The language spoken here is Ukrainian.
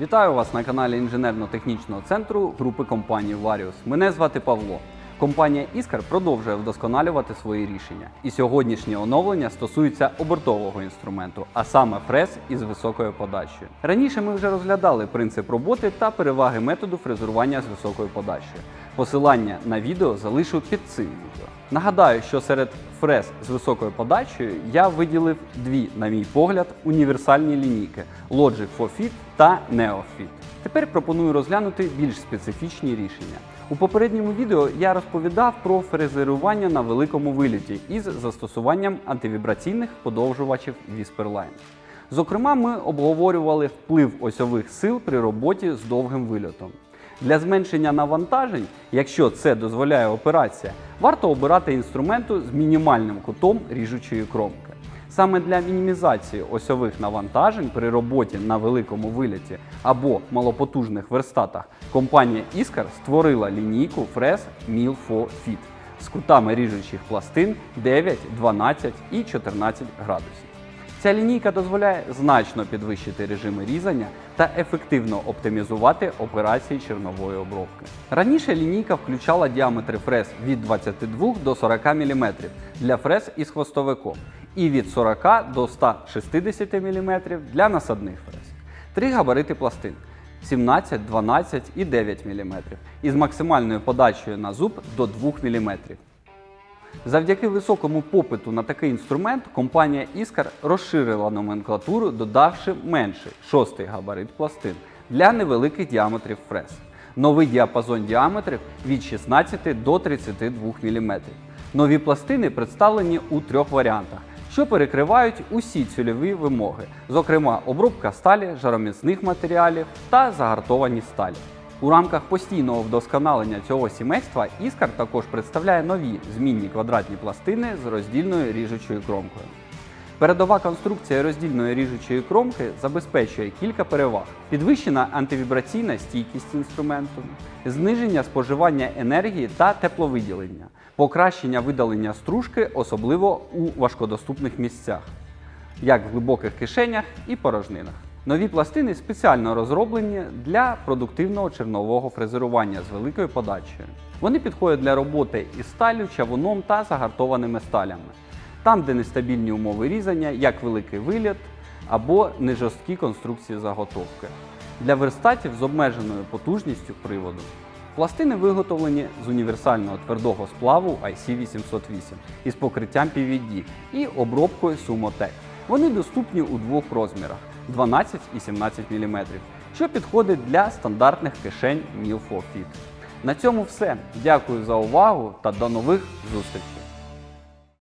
Вітаю вас на каналі інженерно-технічного центру групи компанії Варіус. Мене звати Павло. Компанія Іскар продовжує вдосконалювати свої рішення. І сьогоднішнє оновлення стосується обертового інструменту, а саме фрез із високою подачею. Раніше ми вже розглядали принцип роботи та переваги методу фрезерування з високою подачею. Посилання на відео залишу під цим відео. Нагадаю, що серед фрез з високою подачею я виділив дві, на мій погляд, універсальні лінійки Logic 4Fit та NeoFit. Тепер пропоную розглянути більш специфічні рішення. У попередньому відео я розповідав про фрезерування на великому виліті із застосуванням антивібраційних подовжувачів Whisperline. Зокрема, ми обговорювали вплив осьових сил при роботі з довгим вильотом. Для зменшення навантажень, якщо це дозволяє операція, варто обирати інструменту з мінімальним кутом ріжучої кромки. Саме для мінімізації осьових навантажень при роботі на великому виліті або малопотужних верстатах компанія Iskar створила лінійку фрез Mil 4 Fit з кутами ріжучих пластин 9, 12 і 14 градусів. Ця лінійка дозволяє значно підвищити режими різання та ефективно оптимізувати операції чернової обробки. Раніше лінійка включала діаметри фрез від 22 до 40 мм для фрез із хвостовиком і від 40 до 160 мм для насадних фрез. Три габарити пластин 17, 12 і 9 мм із максимальною подачею на зуб до 2 мм. Завдяки високому попиту на такий інструмент компанія Iskar розширила номенклатуру, додавши менший шостий габарит пластин для невеликих діаметрів фрез. Новий діапазон діаметрів від 16 до 32 мм. Нові пластини представлені у трьох варіантах, що перекривають усі цільові вимоги, зокрема обробка сталі, жароміцних матеріалів та загартовані сталі. У рамках постійного вдосконалення цього сімейства Іскар також представляє нові змінні квадратні пластини з роздільною ріжучою кромкою. Передова конструкція роздільної ріжучої кромки забезпечує кілька переваг: підвищена антивібраційна стійкість інструменту, зниження споживання енергії та тепловиділення, покращення видалення стружки, особливо у важкодоступних місцях, як в глибоких кишенях і порожнинах. Нові пластини спеціально розроблені для продуктивного чернового фрезерування з великою подачею. Вони підходять для роботи із сталю, чавуном та загартованими сталями, там, де нестабільні умови різання, як великий виліт або нежорсткі конструкції заготовки, для верстатів з обмеженою потужністю приводу. Пластини виготовлені з універсального твердого сплаву IC808 із покриттям PVD і обробкою Sumotec. Вони доступні у двох розмірах 12 і 17 мм, що підходить для стандартних кишень Mil 4 Fit. На цьому все. Дякую за увагу та до нових зустрічей!